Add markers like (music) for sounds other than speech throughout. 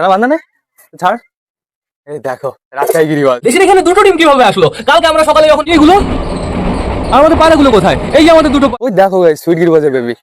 দাদা বান্ধা নে। ছাড়। এই দেখো রাস্তায় গিরিবাজ দেশের এখানে দুটো টিম কীভাবে আসলো। কালকে আমরা সকালে যখন এইগুলো? আর আমাদের পাড়াগুলো কোথায়? এই যে আমাদের দুটো ওই দেখো সুইট গিরিবাজের বেবি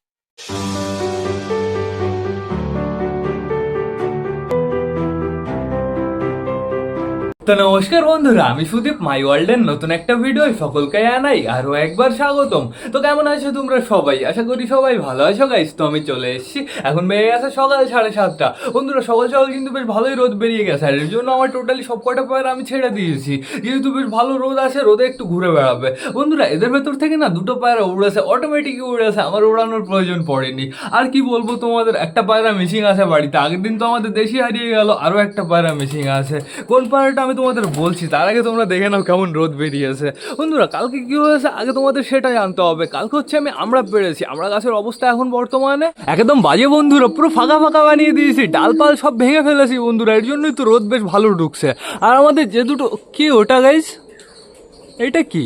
তো নমস্কার বন্ধুরা, আমি সুদীপ মাই ওয়ার্ল্ডের নতুন একটা ভিডিও সকলকে জানাই আরও একবার স্বাগতম। তো কেমন আছো তোমরা সবাই? আশা করি সবাই ভালো আছো গাইস তো আমি চলে এসেছি। এখন বেরিয়ে গেছে সকাল সাড়ে সাতটা। বন্ধুরা, সকাল সকাল কিন্তু বেশ ভালোই রোদ বেরিয়ে গেছে, আর এর জন্য আমার টোটালি সব কটা পায়রা আমি ছেড়ে দিয়েছি। যেহেতু বেশ ভালো রোদ আছে, রোদে একটু ঘুরে বেড়াবে। বন্ধুরা, এদের ভেতর থেকে না দুটো পায়রা উড়েছে অটোমেটিকই উড়েছে আমার উড়ানোর প্রয়োজন পড়েনি। আর কি বলব তোমাদের, একটা পায়রা মিসিং আছে বাড়িতে, আগের দিন তো আমাদের দেশি হারিয়ে গেল, আরও একটা পায়রা মিসিং আছে। কোন পায়রাটা আমি তোমাদের বলছি, তার আগে তোমরা দেখে নাও কেমন রোদ বেরিয়েছে। বন্ধুরা, কালকে কি হয়েছে? আগে তোমাদের সেটা জানতে হবে। কালকে হচ্ছে আমি আমরা পেরেছি। আমরা গাছের অবস্থা এখন বর্তমানে একদম বাজে বন্ধুরা, পুরো ফাঁকা ফাঁকা বানিয়ে দিয়েছি। ডালপাল সব ভেঙে ফেলেছি বন্ধুরা, এর জন্যই তো রোদ বেশ ভালো ঢুকছে। আর আমাদের যে দুটো, কি ওটা গাইস এটা কি?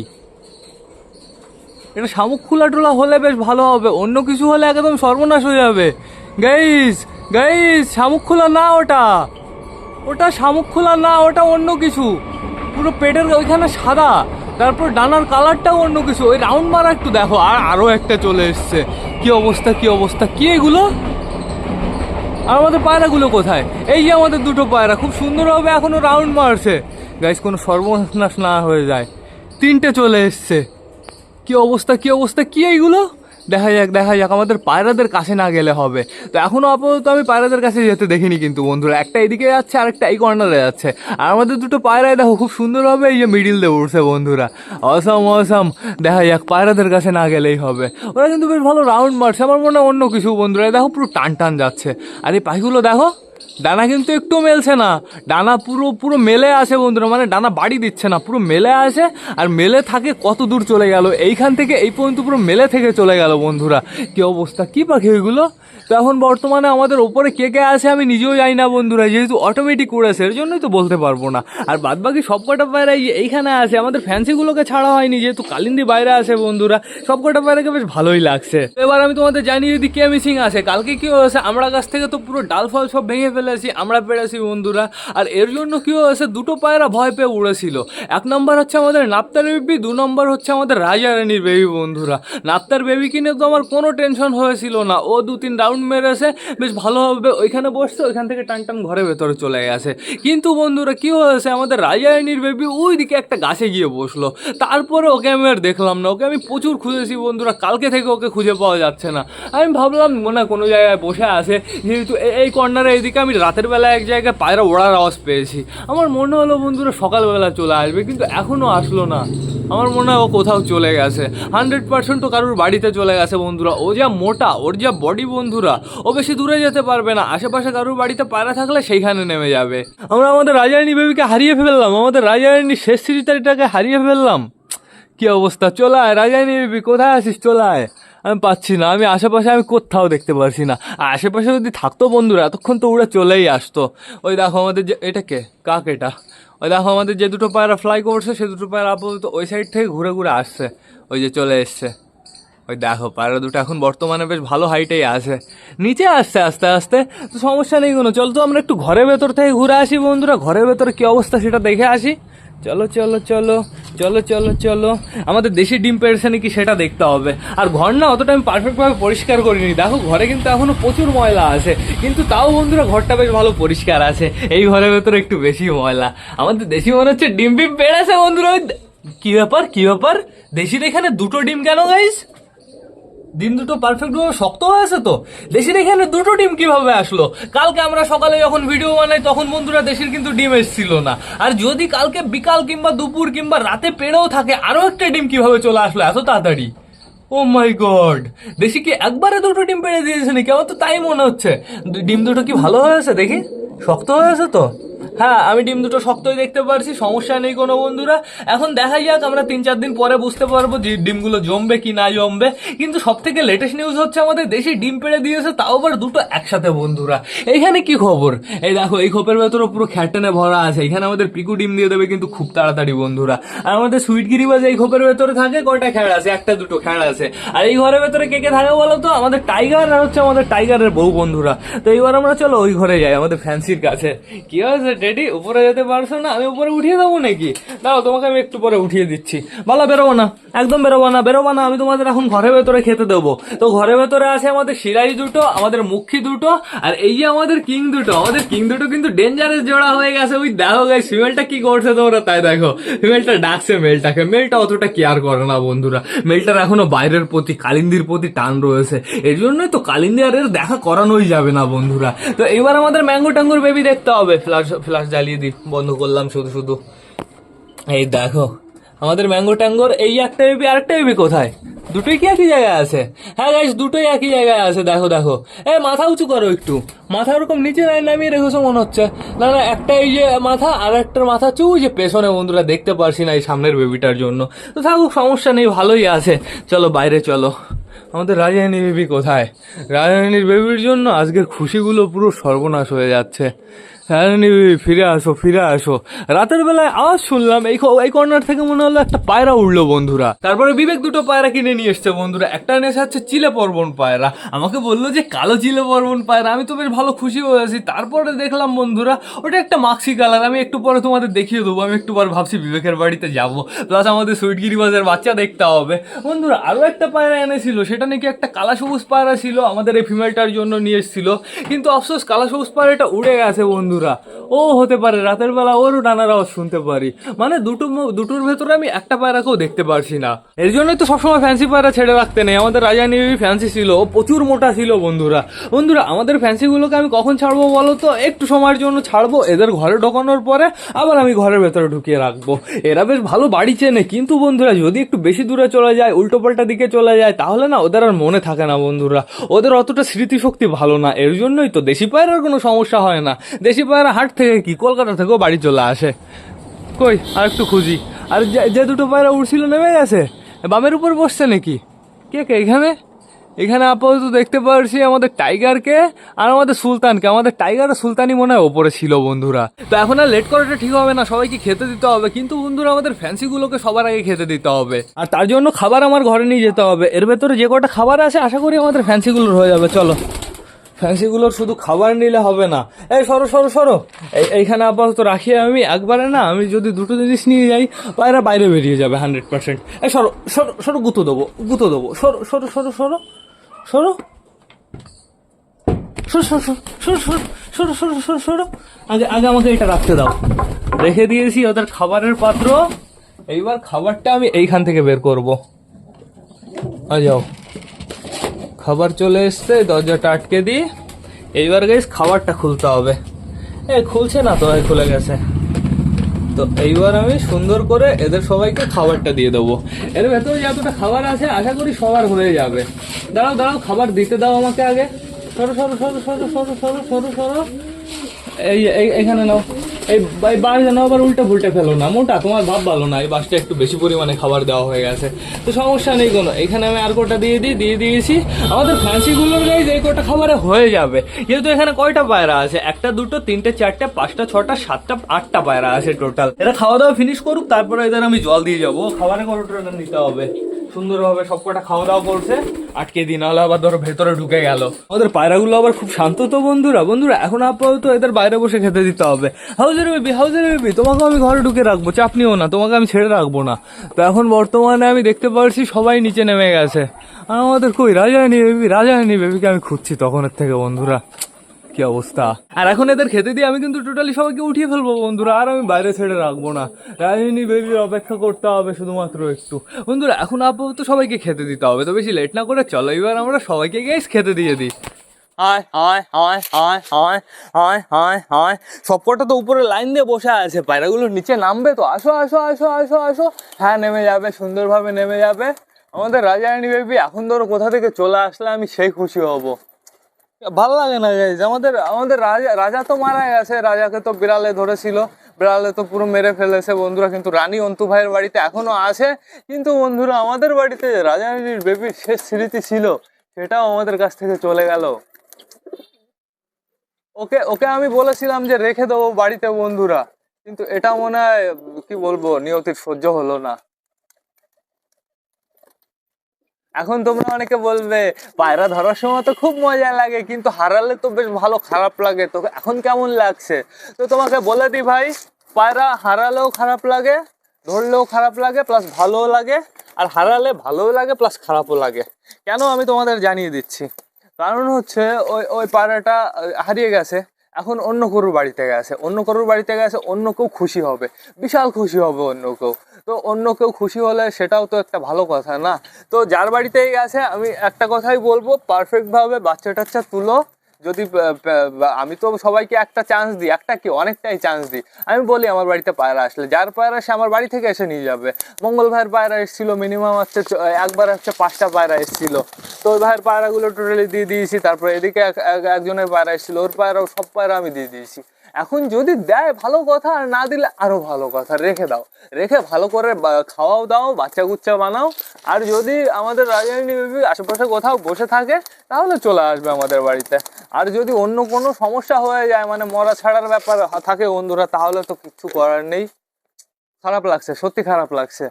এটা শামুক খোলা টোলা হলে বেশ ভালো হবে। অন্য কিছু হলে একদম সর্বনাশ হয়ে যাবে। গাইস গাইস শামুক খোলা না ওটা। ওটা শামুক খোলা না, ওটা অন্য কিছু। পুরো পেটের ওইখানে সাদা, তারপর ডানার কালারটাও অন্য কিছু। ওই রাউন্ড মারা একটু দেখো, আর আরও একটা চলে এসছে। কি অবস্থা কি অবস্থা, কি এগুলো? আর আমাদের পায়রাগুলো কোথায়? এই যে আমাদের দুটো পায়রা, খুব সুন্দরভাবে এখনও রাউন্ড মারছে। গাইস কোনো সর্বনাশ না হয়ে যায়। তিনটে চলে এসছে। কি অবস্থা কি অবস্থা, কি এইগুলো? দেখা যাক দেখা যাক। আমাদের পায়রাদের কাছে না গেলে হবে। তো এখনও আপাতত আমি পায়রাদের কাছে যেতে দেখিনি কিন্তু বন্ধুরা। একটা এদিকে যাচ্ছে আর একটা এই কর্নারে যাচ্ছে। আর আমাদের দুটো পায়রায় দেখো, খুব সুন্দরভাবে এই যে মিডিল দিয়ে উঠছে বন্ধুরা। অসম অসম দেখা যাক, পায়রাদের কাছে না গেলেই হবে। ওরা কিন্তু বেশ ভালো রাউন্ড মারছে। আমার মনে হয় অন্য কিছু বন্ধুরা। দেখো পুরো টান টান যাচ্ছে। আর এই পাখিগুলো দেখো ডানা কিন্তু একটু মেলছে না। ডানা পুরো পুরো মেলে আসে বন্ধুরা মানে ডানা বাড়ি দিচ্ছে না, পুরো মেলে আসে আর মেলে থাকে কত দূর চলে গেল। এইখান থেকে এই পর্যন্ত পুরো মেলে থেকে চলে গেল বন্ধুরা। কি অবস্থা? কি পাখি ওইগুলো? তো এখন বর্তমানে আমাদের ওপরে কে কে আছে আমি নিজেও জানি না বন্ধুরা, যেহেতু অটোমেটিক উড়েছে এর জন্যই তো বলতে পারব না। আর বাদ বাকি সব কটা পায়রা এইখানে আছে, আমাদের ফ্যান্সিগুলোকে ছাড়া হয়নি, যেহেতু কালিন্দি বাইরে আছে বন্ধুরা সব কটা পায়রাকে বেশ ভালোই লাগছে। এবার আমি তোমাদের জানিয়ে দিই, কে মিসিং আছে। কালকে কি হয়েছে? আমরা গাছ থেকে তো পুরো ডাল ফল সব ভেঙে ফেলেছি, আমরা পেরেছি বন্ধুরা। আর এর জন্য কি হয়েছে? দুটো পায়রা ভয় পেয়ে উড়েছিল। এক নম্বর হচ্ছে আমাদের নাপ্তার বেবি দু নম্বর হচ্ছে আমাদের রাজা রানীর বেবি বন্ধুরা। নাপ্তার বেবি কিনে তো আমার কোনো টেনশন হয়েছিল না। ও দু তিন রাউন্ড মেরেছে, বেশ ভালোভাবে ওইখানে বসছে, ওইখান থেকে টান টান ঘরের ভেতরে চলে গেছে। কিন্তু বন্ধুরা, কি হয়েছে? আমাদের রাজা রানীর বেবি ওই দিকে একটা গাছে গিয়ে বসল। তারপরে ওকে আমি আর দেখলাম না। ওকে আমি প্রচুর খুঁজেছি বন্ধুরা। কালকে থেকে ওকে খুঁজে পাওয়া যাচ্ছে না। আমি ভাবলাম, মনে কোনো জায়গায় বসে আছে। যেহেতু এই কর্নারে এইদিকে আমি রাতের বেলা এক জায়গায় পায়রা ওড়ার আওয়াজ পেয়েছি। আমার মনে হলো, বন্ধুরা, সকালবেলা চলে আসবে, কিন্তু এখনও আসলো না। আমার মনে হয় ও কোথাও চলে গেছে। হান্ড্রেড পার্সেন্ট তো কারোর বাড়িতে চলে গেছে বন্ধুরা। ও যা মোটা, ওর যা বডি বন্ধুরা ও বেশি দূরে যেতে পারবে না। আশেপাশে কারোর বাড়িতে পায়রা থাকলে সেইখানে নেমে যাবে। আমরা আমাদের রাজারানী বেবিকে হারিয়ে ফেললাম। আমাদের রাজারানী শেষ সিরিতারিটাকে হারিয়ে ফেললাম। কি অবস্থা? চলে আয় রাজারানী বেবি, কোথায় আছিস? চলে আয়। আমি পাচ্ছি না। আমি আশেপাশে আমি কোথাও দেখতে পারছি না। আশেপাশে যদি থাকতো বন্ধুরা, এতক্ষণ তো উড়ে চলেই আসতো। ওই দেখো আমাদের যে, এটা কে? কাক এটা? ওই দেখো আমাদের যে দুটো পায়রা ফ্লাই করছে, সে দুটো পায়রা আপাতত ওই সাইড থেকে ঘুরে ঘুরে আসছে, ওই যে চলে এসছে। ওই দেখো, পায়রা দুটো এখন বর্তমানে বেশ ভালো হাইটেই আছে। নিচে আসছে আস্তে আস্তে, তো সমস্যা নেই কোনো। চল তো আমরা একটু ঘরের ভেতর থেকে ঘুরে আসি বন্ধুরা, ঘরের ভেতরে কী অবস্থা সেটা দেখে আসি। চলো চলো চলো চলো চলো চলো। আমাদের দেশি ডিম পেরেছে নাকি সেটা দেখতে হবে। আর ঘর না অতটা আমি পারফেক্টভাবে পরিষ্কার করিনি। দেখো, ঘরে কিন্তু এখনও প্রচুর ময়লা আছে। কিন্তু তাও বন্ধুরা, ঘরটা বেশ ভালো পরিষ্কার আছে। এই ঘরের ভেতরে একটু বেশি ময়লা। আমাদের দেশি মনে হচ্ছে ডিম ডিম পেড়েছে বন্ধুরা। কি ব্যাপার কি ব্যাপার? দেশির এখানে দুটো ডিম কেন গাইস? ডিম দুটো পারফেক্ট ভাবে শক্ত হয়েছে তো? দেশের এখানে দুটো ডিম কীভাবে আসলো? কালকে আমরা সকালে যখন ভিডিও বানাই, তখন বন্ধুরা দেশের কিন্তু ডিম এসেছিল না। আর যদি কালকে বিকাল কিংবা দুপুর কিংবা রাতে পেড়েও থাকে, আরও একটা ডিম কীভাবে চলে আসলো এত তাড়াতাড়ি? ও মাই গড দেশি কি একবারে দুটো ডিম পেড়ে দিয়েছে নাকি? আমার তো তাই মনে হচ্ছে। ডিম দুটো কি ভালো হয়েছে দেখি? শক্ত হয়েছে তো? হ্যাঁ আমি ডিম দুটো শক্তই দেখতে পারছি, সমস্যা নেই কোনো বন্ধুরা। এখন দেখা যাক, আমরা তিন চার দিন পরে বুঝতে পারব যে ডিমগুলো জমবে কি না জমবে। কিন্তু সব থেকে লেটেস্ট নিউজ হচ্ছে আমাদের, দেশে ডিম পেড়ে দিয়েছে, তাও আবার দুটো একসাথে বন্ধুরা। এইখানে কি খবর? এই দেখো, এই খোপের ভেতরে পুরো খ্যাটেনে ভরা আছে। এখানে আমাদের পিকু ডিম দিয়ে দেবে কিন্তু খুব তাড়াতাড়ি বন্ধুরা। আর আমাদের সুইট গিরিবাজ এই খোপের ভেতরে থাকে, কয়টা খ্যাড় আছে? একটা, দুটো খ্যাড় আছে। আর এই ঘরের ভেতরে কে কে থাকে বলো তো? আমাদের টাইগার আর হচ্ছে আমাদের টাইগারের বউ বন্ধুরা। তো এইবার আমরা চলো ওই ঘরে যাই, আমাদের ফ্যান্সির কাছে। কি হয়েছে টেডি উপরে যেতে পারছ না? আমি উপরে উঠিয়ে দেবো নাকি? দাও, তোমাকে আমি একটু পরে উঠিয়ে দিচ্ছি। বলো বেরোবো না। একদম বেরোবো না বেরোবো না। আমি তোমাদের এখন ঘরের ভেতরে খেতে দেবো। তো ঘরের ভেতরে আছে আমাদের শিরাই দুটো, আমাদের মুখী দুটো, আর এই যে আমাদের কিং দুটো, আমাদের কিং দুটো কিন্তু ডেঞ্জারাস জোড়া হয়ে গেছে। ওই দেখো গাই ফিমেলটা কি করছে তোমরা? তাই দেখো। ফিমেলটা ডাকছে মেলটাকে। মেলটা অতটা কেয়ার করে না বন্ধুরা। মেলটার এখনও বাইরের প্রতি, কালিন্দির প্রতি টান রয়েছে। এর জন্যই তো কালিন্দি আর এর দেখা করানোই যাবে না বন্ধুরা। তো এবার আমাদের ম্যাঙ্গো ট্যাঙ্গোর বেবি দেখতে হবে। ফ্লাশ জ্বালিয়ে দিই, বন্ধ করলাম শুধু শুধু। এই দেখো, আমাদের ম্যাঙ্গো ট্যাঙ্গোর এই একটা বেবি আরেকটা বেবি কোথায়? দুটোই কি একই জায়গায় আছে? হ্যাঁ গাইস দুটোই একই জায়গায় আছে, দেখো দেখো। এ, মাথা উঁচু করো একটু। মাথা ওরকম নিচে নাই, নামিয়ে রেখেছো মনে হচ্ছে। না না, একটা এই যে মাথা আর একটার মাথা চু যে পেছনে, বন্ধুরা দেখতে পারছি না এই সামনের বেবিটার জন্য। তো থাকুক, সমস্যা নেই, ভালোই আছে। চলো, বাইরে চলো। আমাদের রাজধানী বেবি কোথায়? রাজধানীর বেবির জন্য আজকের খুশিগুলো পুরো সর্বনাশ হয়ে যাচ্ছে। বেবি ফিরে আসো ফিরে আসো। রাতের বেলায় আওয়াজ শুনলাম এই এই কর্নার থেকে মনে হলো একটা পায়রা উঠল বন্ধুরা। তারপরে বিবেক দুটো পায়রা কিনে নিয়ে এসছে বন্ধুরা। একটা এনেছে হচ্ছে চিলে পর্বন পায়রা। আমাকে বলল যে, কালো চিলে পর্বন পায়রা, আমি তো বেশ ভালো খুশি হয়েছি তারপরে দেখলাম বন্ধুরা, ওটা একটা মাক্সি কালার আমি একটু পরে তোমাদের দেখিয়ে দেবো। আমি একটু পরে ভাবছি বিবেকের বাড়িতে যাব। প্লাস আমাদের সুইটগিরি বাজার বাচ্চা দেখতে হবে। বন্ধুরা আরও একটা পায়রা এনেছিল। সেটা নাকি একটা কালা সবুজ পায়রা ছিল। আমাদের এই ফিমেলটার জন্য নিয়ে এসেছিল। কিন্তু আফসোস, কালা সবুজ পায়রাটা উড়ে গেছে বন্ধুরা। ও হতে পারে রাতের বেলা ওরও ডানার আওয়াজ শুনতে পারি। মানে দুটো দুটোর ভেতরে আমি একটা পায়রাকেও দেখতে পারছি না। এর জন্যই তো সবসময় ফ্যান্সি পায়রা ছেড়ে রাখতে নেই। আমাদের রাজা নিবি ফ্যান্সি ছিল। ও প্রচুর মোটা ছিল বন্ধুরা। বন্ধুরা, আমাদের ফ্যান্সিগুলোকে আমি কখন ছাড়বো বলো তো? একটু সময়ের জন্য ছাড়বো। এদের ঘরে ঢোকানোর পরে আবার আমি ঘরের ভেতরে ঢুকিয়ে রাখব। এরা বেশ ভালো বাড়ি চেনে। কিন্তু বন্ধুরা, যদি একটু বেশি দূরে চলে যায় উল্টো পাল্টা দিকে চলে যায়, তাহলে না ওদের আর মনে থাকে না বন্ধুরা। ওদের অতটা স্মৃতিশক্তি ভালো না। এর জন্যই তো দেশি পায়রার কোনো সমস্যা হয় না। দেশি পায়রা হাট থেকে কি? কলকাতা থেকেও বাড়ি চলে আসে। কই আর একটু খুঁজি। আর যে- দুটো পায়রা উড়ছিল নেমে গেছে। বামের উপর বসছে নাকি? কে কে, এখানে? এখানে আপাতত দেখতে পারছি আমাদের টাইগারকে আর আমাদের সুলতানকে। আমাদের টাইগার আর সুলতানই মনে হয় ওপরে ছিল, বন্ধুরা। তো এখন আর লেট করাটা ঠিক হবে না, সবাইকে খেতে দিতে হবে। কিন্তু বন্ধুরা, আমাদের ফ্যান্সিগুলোকে সবার আগে খেতে দিতে হবে। আর তার জন্য খাবার আমার ঘরে নিয়ে যেতে হবে। এর ভেতরে যে কটা খাবার আছে, আশা করি আমাদের ফ্যান্সিগুলোর হয়ে যাবে। চলো। ফ্যান্সিগুলোর শুধু খাবার নিলে হবে না এই সরো সরো সরো এই এইখানে আপাতত রাখি আমি একবারে না আমি যদি দুটো জিনিস নিয়ে যাই পায়রা বাইরে বেরিয়ে যাবে হান্ড্রেড পার্সেন্ট এই সরো সরো সরো গুঁতো দেবো গুঁতো দেবো সরো সরো সরো সরো সরো সরো সরো সরো সরো সরো আগে আগে আমাকে এটা রাখতে দাও রেখে দিয়েছি ওদের খাবারের পাত্র এইবার খাবারটা আমি এইখান থেকে বের করব যাও খাবার চলে এসছে, দরজাটা আটকে দিই এইবার গাইস খাবারটা খুলতে হবে। এ, খুলছে না তো খুলে গেছে। তো এইবার আমি সুন্দর করে এদের সবাইকে খাবারটা দিয়ে দেবো। এর ভেতরে যতটা খাবার আছে, আশা করি সবার হয়ে যাবে। দাঁড়াও দাঁড়াও, খাবার দিতে দাও আমাকে আগে। সরো সরো সরো সরো সরো সরো সরো সরো। এই- এখানে নাও। এই বাস নাও আবার উল্টে ফুলটে ফেলো না। মোটা, তোমার ভাব ভালো না, এই বাসটা একটু বেশি পরিমাণে খাবার দেওয়া হয়ে গেছে। তো সমস্যা নেই কোনো। এখানে আমি আর কোটা দিয়ে দিই, দিয়ে দিয়েছি। আমাদের ফ্যান্সিগুলোর গাইজ এই কোটা খাবারে হয়ে যাবে। যেহেতু এখানে কয়টা পায়রা আছে? একটা, দুটো, তিনটে, চারটে, পাঁচটা, ছটা, সাতটা, আটটা পায়রা আছে টোটাল এটা খাওয়া দাওয়া ফিনিশ করুক, তারপরে এদের আমি জল দিয়ে যাব। খাবারের কোটা নিতে হবে। সুন্দরভাবে সবকটা খাওয়া দাওয়া করছে। আটকে দিন নাহলে আবার ধরো ভেতরে ঢুকে গেল। আমাদের পায়রাগুলো আবার খুব শান্ত তো বন্ধুরা। বন্ধুরা, এখন আপাতত এদের বাইরে বসে খেতে দিতে হবে। হাউজের বেবি হাউজের বেবি তোমাকে আমি ঘরে ঢুকে রাখব, চাপ নিও না, তোমাকে আমি ছেড়ে রাখব না। তো এখন বর্তমানে আমি দেখতে পারছি সবাই নিচে নেমে গেছে। আমাদের কই? রাজারানি বেবি, রাজারানি বেবিকে আমি খুঁজছি তখনের থেকে, বন্ধুরা। কি অবস্থা? আর এখন এদের খেতে দিয়ে আমি কিন্তু টোটালি সবাইকে উঠিয়ে ফেলব বন্ধুরা, আর আমি বাইরে ছেড়ে রাখব না। রাজনী বেবির অপেক্ষা করতে হবে শুধুমাত্র একটু। বন্ধুরা, এখন আপাতত সবাইকে খেতে দিতে হবে, তো বেশি লেট না করে চলো এবার আমরা সবাইকে গেস খেতে দিয়ে দিই। হায় হায় সবকটা তো উপরে লাইন দিয়ে বসে আছে, পায়রাগুলো নিচে নামবে তো। আসো আসো আসো আসো আসো। হ্যাঁ নেমে যাবে, সুন্দরভাবে নেমে যাবে। আমাদের রাজারানী বেবি, এখন ধরো কোথা থেকে চলে আসলে আমি সেই খুশি হব। ভালো লাগে না গাইজ আমাদের আমাদের রাজা রাজা তো মারা গেছে। রাজাকে তো বিড়ালে ধরেছিল। বিড়ালে তো পুরো মেরে ফেলেছে। বন্ধুরা কিন্তু রানী অন্তু ভাইয়ের বাড়িতে এখনও আছে। কিন্তু বন্ধুরা, আমাদের বাড়িতে যে রাজা রানীর বেবির শেষ স্মৃতি ছিল। সেটাও আমাদের কাছ থেকে চলে গেল। ওকে ওকে আমি বলেছিলাম যে রেখে দেবো বাড়িতে বন্ধুরা। কিন্তু এটা মনে হয়, কি বলব, নিয়তির সহ্য হলো না। এখন তোমরা অনেকে বলবে, পায়রা ধরার সময় তো খুব মজা লাগে, কিন্তু হারালে তো বেশ ভালো, খারাপ লাগে। তো এখন কেমন লাগছে? তো তোমাকে বলে দিই ভাই, পায়রা হারালেও খারাপ লাগে, ধরলেও খারাপ লাগে প্লাস ভালোও লাগে, আর হারালে ভালোও লাগে প্লাস খারাপও লাগে। কেন আমি তোমাদের জানিয়ে দিচ্ছি? কারণ হচ্ছে ওই ওই পায়রাটা হারিয়ে গেছে। এখন অন্য কারুর বাড়িতে গেছে অন্য কারুর বাড়িতে গেছে অন্য কেউ খুশি হবে, বিশাল খুশি হবে অন্য কেউ। তো অন্য কেউ খুশি হলে সেটাও তো একটা ভালো কথা না? তো যার বাড়িতেই গেছে আমি একটা কথাই বলব পারফেক্টভাবে বাচ্চা টাচ্চা তুলো যদি আমি তো সবাইকে একটা চান্স দিই, একটা কি, অনেকটাই চান্স দিই। আমি বলি আমার বাড়িতে পায়রা আসলে, যার পায়রা সে আমার বাড়ি থেকে এসে নিয়ে যাবে। মঙ্গল ভাইয়ের পায়রা এসেছিল মিনিমাম হচ্ছে একবার হচ্ছে পাঁচটা পায়রা এসেছিল। তো ওই ভাইয়ের পায়রাগুলো টোটালি দিয়ে দিয়েছি, তারপরে এদিকে এক- এক- একজনের পায়রা এসেছিল, ওর পায়রা সব পায়রা আমি দিয়ে দিয়েছি। এখন যদি দেয় ভালো কথা আর না দিলে আরও ভালো কথা। রেখে দাও। রেখে ভালো করে খাওয়াও দাও বাচ্চা কুচ্চা বানাও। আর যদি আমাদের রাজধানী আশেপাশে কোথাও বসে থাকে, তাহলে চলে আসবে আমাদের বাড়িতে। আর যদি অন্য কোনো সমস্যা হয়ে যায় মানে মরা ছাড়ার ব্যাপার থাকে বন্ধুরা, তাহলে তো কিচ্ছু করার নেই। খারাপ লাগছে, সত্যি খারাপ লাগছে।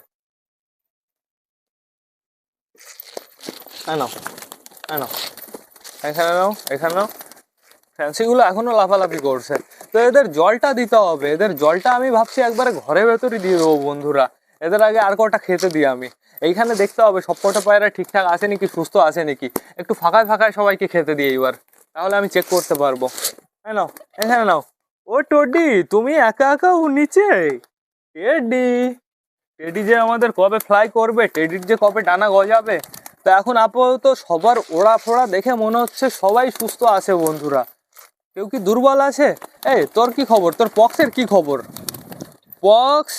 এখানে নাও এখানে নাও। ফ্যান্সিগুলো এখনও লাফালাফি করছে। তো এদের জলটা দিতে হবে। এদের জলটা আমি ভাবছি একবারে ঘরের ভেতরই দিয়ে দেবো বন্ধুরা। এদের আগে আর কটা খেতে দিই আমি। এইখানে দেখতে হবে সব কটা পায়রা ঠিকঠাক আছে নাকি, সুস্থ আছে নাকি? একটু ফাঁকায় ফাঁকায় সবাইকে খেতে দিই এবার তাহলে আমি চেক করতে পারব। হ্যাঁ নাও এখানে নাও। ও টোডি, তুমি একা একা ও নিচে? টেডি। টেডি যে আমাদের কবে ফ্লাই করবে? টেডির যে কবে ডানা গজাবে? তা এখন আপাতত সবার ওড়া ফোড়া দেখে মনে হচ্ছে সবাই সুস্থ আছে বন্ধুরা। কেউ কি দুর্বল আছে? এই, তোর কি খবর? তোর পক্সের কি খবর? পক্স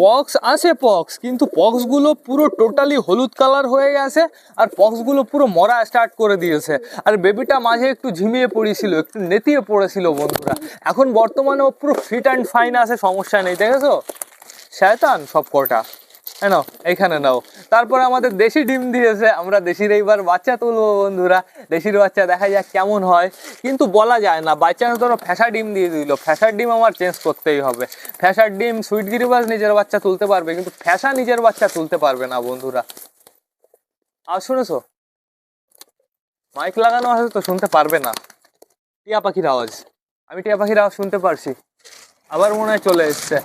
পক্স আছে পক্স, কিন্তু পক্সগুলো পুরো টোটালি হলুদ কালার হয়ে গেছে আর পক্সগুলো পুরো মরা স্টার্ট করে দিয়েছে। আর বেবিটা মাঝে একটু ঝিমিয়ে পড়েছিল, একটু নেতিয়ে পড়েছিল বন্ধুরা। এখন বর্তমানে ও পুরো ফিট অ্যান্ড ফাইন আছে, সমস্যা নেই, দেখেছ? শয়তান সব কটা। হ্যাঁ এইখানে নাও। তারপর আমাদের দেশি ডিম দিয়েছে, আমরা দেশির এইবার বাচ্চা তুলবো বন্ধুরা। দেশির বাচ্চা দেখা যাক কেমন হয়। কিন্তু বলা যায় না, বাচ্চা ধরো ফ্যাসা ডিম দিয়ে দিল। ফ্যাসার ডিম আমার চেঞ্জ করতেই হবে। ফ্যাসার ডিম সুইট গিরিবাজ নিজের বাচ্চা তুলতে পারবে, কিন্তু ফ্যাসা নিজের বাচ্চা তুলতে পারবে না বন্ধুরা। আর শুনেছো? মাইক লাগানো আছে তো শুনতে পারবে না। টিয়া পাখির আওয়াজ। আমি টিয়া পাখির আওয়াজ শুনতে পারছি। আবার মনে হয় চলে এসছে।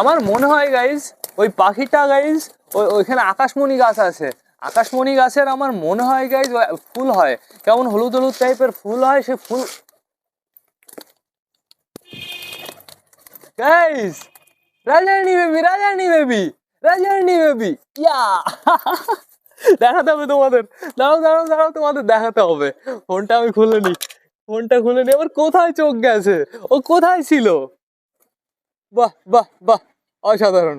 আমার মনে হয় গাইজ ওই পাখিটা গাইজ ওই ওইখানে আকাশমণি গাছ আছে। আকাশমণি গাছের আমার মনে হয় গাইজ ফুল হয়। কেমন হলুদ হলুদ টাইপের ফুল হয়, সে ফুল গাইজ রাজারানী বেবি রাজারানী বেবি রাজারানী বেবি ইয়া। দেখাতে হবে তোমাদের। দাঁড়াও দাঁড়াও দাঁড়াও, তোমাদের দেখাতে হবে। ফোনটা আমি খুলে নি ফোনটা খুলে নি আবার কোথায় চোখ গেছে? ও কোথায় ছিল? বাহ বাহ বাহ, অসাধারণ।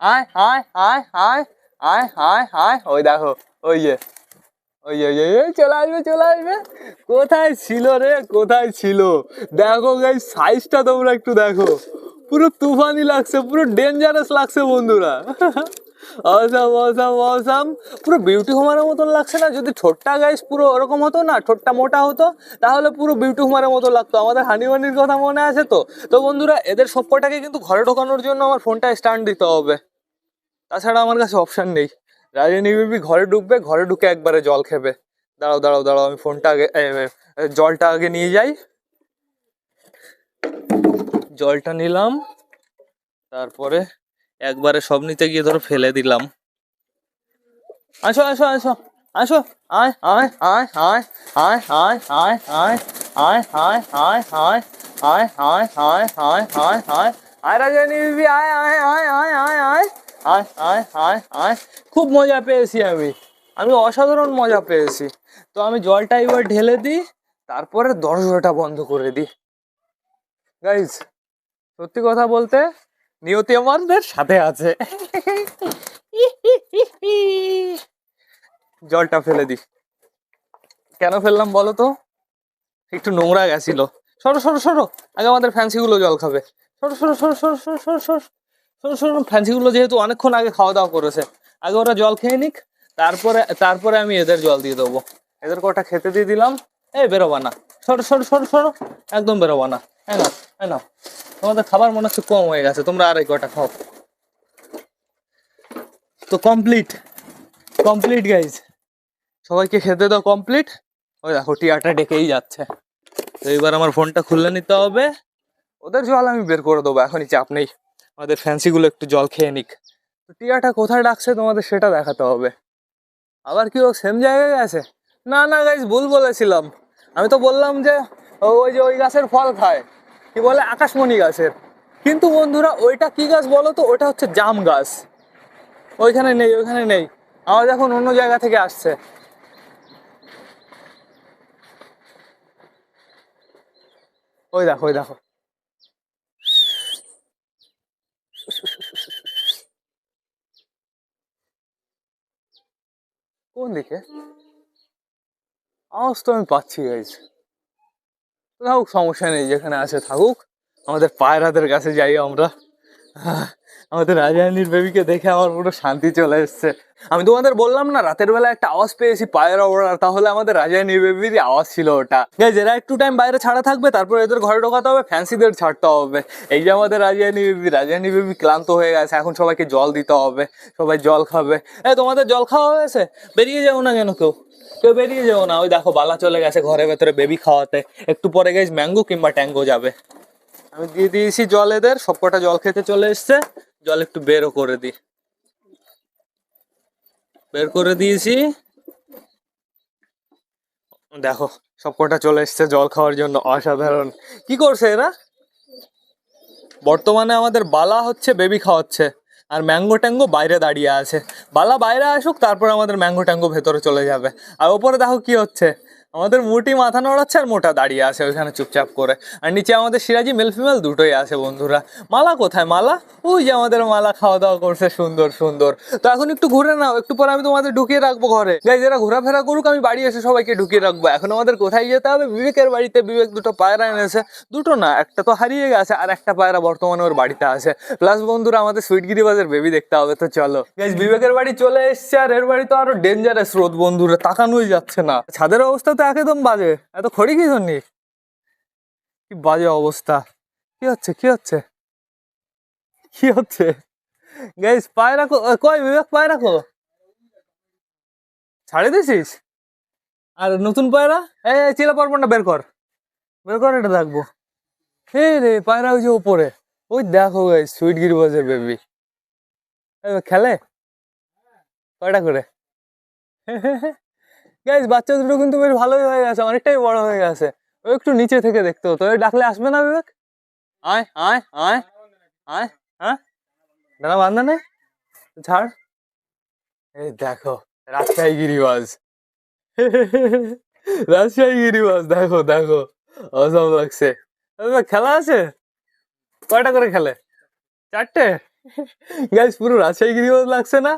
আয় আয় আয় আয় আয় আয় আয় ওই দেখো, ওই যে, ওই ওই ওই চলে আসবে চলে আসবে। কোথায় ছিল রে? কোথায় ছিল? দেখো গাই সাইজটা তোমরা একটু দেখো। পুরো তুফানি লাগছে, পুরো ডেঞ্জারাস লাগছে বন্ধুরা। (laughs) Awesome awesome awesome. পুরো বিউটি হোমারের মতন লাগছে না? যদি ঠোঁটটা গাইস পুরো ওরকম হতো না, ঠোঁটটা মোটা হতো, তাহলে পুরো বিউটি হোমারের মতো লাগতো। আমাদের হানিমানির কথা মনে আছে তো? তো বন্ধুরা, এদের সবকটাকে কিন্তু ঘরে ঢোকানোর জন্য আমার ফোনটা স্ট্যান্ড দিতে হবে। তাছাড়া আমার কাছে অপশন নেই। রাজনী বিবি ঘরে ঢুকবে, ঘরে ঢুকে একবারে জল খেবে। দাঁড়াও দাঁড়াও দাঁড়াও, আমি ফোনটা আগে জলটা আগে নিয়ে যাই। জলটা নিলাম। তারপরে একবারে সব নিতে গিয়ে ধরো ফেলে দিলাম আসো আসো আসো আসো আয় আয় আয় আয় আয় আয় আয় আয় আয় আয় আয় আয় আয় আয় আয় আয় আয় আয় আয় রাজনী বিবি আয় আয় আয় আয় আয় আয় আয় আয় আয় আয় খুব মজা পেয়েছি আমি আমি অসাধারণ মজা পেয়েছি তো আমি জলটা এবার ঢেলে দিই তারপরে দরজাটা বন্ধ করে দিই গাইজ সত্যি কথা বলতে নিয়তি আমাদের সাথে আছে জলটা ফেলে দিই কেন ফেললাম বলো তো একটু নোংরা গেছিল সরো সরো সরো আগে আমাদের ফ্যান্সিগুলো জল খাবে সরো সরো সরো সরো সরো সরো সরো সরো সরো ফ্যান্সিগুলো যেহেতু অনেকক্ষণ আগে খাওয়া দাওয়া করেছে আগে ওরা জল খেয়ে নিক তারপরে তারপরে আমি এদের জল দিয়ে দেবো এদের কটা খেতে দিয়ে দিলাম এই বেরোবা না সরো সরো সরো সরো একদম বেরোবা না হ্যাঁ না হ্যাঁ না তোমাদের খাবার মনে হচ্ছে কম হয়ে গেছে, তোমরা আর এই কটা খাও। তো কমপ্লিট কমপ্লিট গাইজ সবাইকে খেতে দাও কমপ্লিট ওই দেখো, টিয়াটা ডেকেই যাচ্ছে। তো এবার আমার ফোনটা খুলে নিতে হবে। ওদের জল আমি বের করে দেবো, এখনই চাপ নেই। আমাদের ফ্যান্সিগুলো একটু জল খেয়ে নিক। তো টিয়াটা কোথায় ডাকছে তোমাদের সেটা দেখাতে হবে। আবার কি ও সেম জায়গায় গেছে না না গাইজ ভুল বলেছিলাম। আমি তো বললাম যে ওই যে ওই গাছের ফল খায়। কি বলে? আকাশমণি গাছের। কিন্তু বন্ধুরা, ওইটা কি গাছ বলো তো? ওটা হচ্ছে জাম গাছ। ওইখানে নেই ওইখানে নেই। আমার এখন অন্য জায়গা থেকে আসছে। ওই দেখো ওই দেখো। কোন দিকে? আওয়াজ তো আমি পাচ্ছি গাইজ থাকুক সমস্যা নেই, যেখানে আছে থাকুক। আমাদের পায়রাদের কাছে যাই আমরা। আমাদের রাজাহানির বেবিকে দেখে আমার পুরো শান্তি চলে এসছে। আমি তোমাদের বললাম না, রাতের বেলা একটা আওয়াজ পেয়েছি, পায়রা ওড়ার তাহলে আমাদের রাজধানীর বেবিরই আওয়াজ ছিল ওটা। এরা একটু টাইম বাইরে ছাড়া থাকবে, তারপর এদের ঘরে ঢোকাতে হবে ফ্যান্সিদের ছাড়তে হবে। এই যে আমাদের রাজধানী বেবি রাজধানী বেবি ক্লান্ত হয়ে গেছে, এখন সবাইকে জল দিতে হবে, সবাই জল খাবে। এই তোমাদের জল খাওয়া হয়েছে? বেরিয়ে যাও না কেন কেউ? কেউ বেরিয়ে যাও না, ওই দেখো, বালা চলে গেছে ঘরের ভেতরে বেবি খাওয়াতে। একটু পরে গেছ ম্যাঙ্গো কিংবা ট্যাঙ্গো যাবে। আমি দিয়ে দিয়েছি জল এদের, সবকটা জল খেতে চলে এসছে। জল একটু বেরও করে দিই। বের করে দিয়েছি। দেখো সব কটা চলে এসছে জল খাওয়ার জন্য, অসাধারণ। কি করছে এরা? বর্তমানে আমাদের বালা হচ্ছে বেবি খাওয়াচ্ছে, আর ম্যাঙ্গো ট্যাঙ্গো বাইরে দাঁড়িয়ে আছে। বালা বাইরে আসুক, তারপর আমাদের ম্যাঙ্গো ট্যাঙ্গো ভেতরে চলে যাবে। আর ওপরে দেখো কি হচ্ছে? আমাদের মুটি মাথা নড়াচ্ছে আর মোটা দাঁড়িয়ে আছে ওইখানে চুপচাপ করে। আর নিচে আমাদের সিরাজি মেল ফিমেল দুটোই আছে বন্ধুরা। মালা কোথায় মালা? ওই যে আমাদের মালা খাওয়া দাওয়া করছে, সুন্দর সুন্দর। তো এখন একটু ঘুরে নাও, একটু পরে আমি তোমাদের ঢুকিয়ে রাখব ঘরে। যাই, যারা ঘোরাফেরা করুক, আমি বাড়ি এসে সবাইকে ঢুকিয়ে রাখব। এখন আমাদের কোথায় যেতে হবে? বিবেকের বাড়িতে বিবেক দুটো পায়রা এনেছে। দুটো না, একটা তো হারিয়ে গেছে আর একটা পায়রা বর্তমানে ওর বাড়িতে আছে। প্লাস বন্ধুরা, আমাদের সুইটগিরি বাজার বেবি দেখতে হবে, তো চলো। বিবেকের বাড়ি চলে এসছে আর এর বাড়ি তো আরও ডেঞ্জারাস রোদ বন্ধুরা, তাকানোই যাচ্ছে না। ছাদের অবস্থা তো একদম বাজে। এত খড়ি কি জন্য কি বাজে অবস্থা। কি হচ্ছে কি হচ্ছে? কি হচ্ছে? গাইজ পায়রা কো- আহ, কই বিবেক পায়রা কো ছাড়ে দিছিস? আর নতুন পায়রা? এই চিলা পারব না বের কর। বের কর এটা দেখব। হে রে পায়রা ওই যে ওপরে ওই দেখো গাইজ সুইট গিরিবাজের বেবি খেলে? কয়টা করে? (laughs) গাইজ বাচ্চা দুটো কিন্তু বেশ ভালোই হয়ে গেছে, অনেকটাই বড় হয়ে গেছে। ও একটু নিচে থেকে দেখতে হতো। ওই ডাকলে আসবে না বিবেক? আয় আয় আয় আয় হ্যাঁ? দাঁড়া বান্ধা নেই? ছাড়। এই দেখো, রাজশাহী গিরিবাজ। (laughs) রাজশাহী গিরিবাজ, দেখো দেখো, অসম লাগছে। খেলা আছে? কয়টা করে খেলে? চারটে? (laughs) গাইজ পুরো রাজশাহী গিরিবাজ লাগছে না?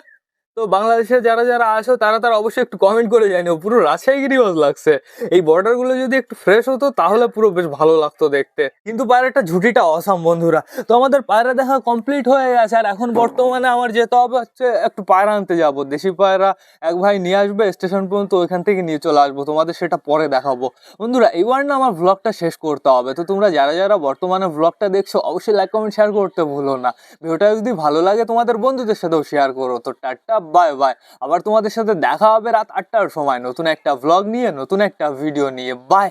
তো বাংলাদেশে যারা যারা আসো, তারা তারা অবশ্যই একটু কমেন্ট করে জানিও, পুরো রাজশাহী গিরিবাজ লাগছে। এই বর্ডারগুলো যদি একটু ফ্রেশ হতো, তাহলে পুরো বেশ ভালো লাগতো দেখতে। কিন্তু পায়রাটা ঝুটিটা অসাম, বন্ধুরা। তো আমাদের পায়রা দেখা কমপ্লিট হয়ে গেছে, আর এখন বর্তমানে আমার যেতে হবে হচ্ছে একটু পায়রা আনতে যাব। দেশি পায়রা এক ভাই নিয়ে আসবে স্টেশন পর্যন্ত ওইখান থেকে নিয়ে চলে আসব। তোমাদের সেটা পরে দেখাবো। বন্ধুরা এবার না আমার ব্লগটা শেষ করতে হবে। তো তোমরা যারা যারা বর্তমানে ব্লগটা দেখছ, অবশ্যই লাইক কমেন্ট শেয়ার করতে ভুলো না। ভিডিওটা যদি ভালো লাগে, তোমাদের বন্ধুদের সাথেও শেয়ার করো। তো টাটা বাই বাই। আবার তোমাদের সাথে দেখা হবে রাত আটটার সময়। নতুন একটা ব্লগ নিয়ে, নতুন একটা ভিডিও নিয়ে। বাই।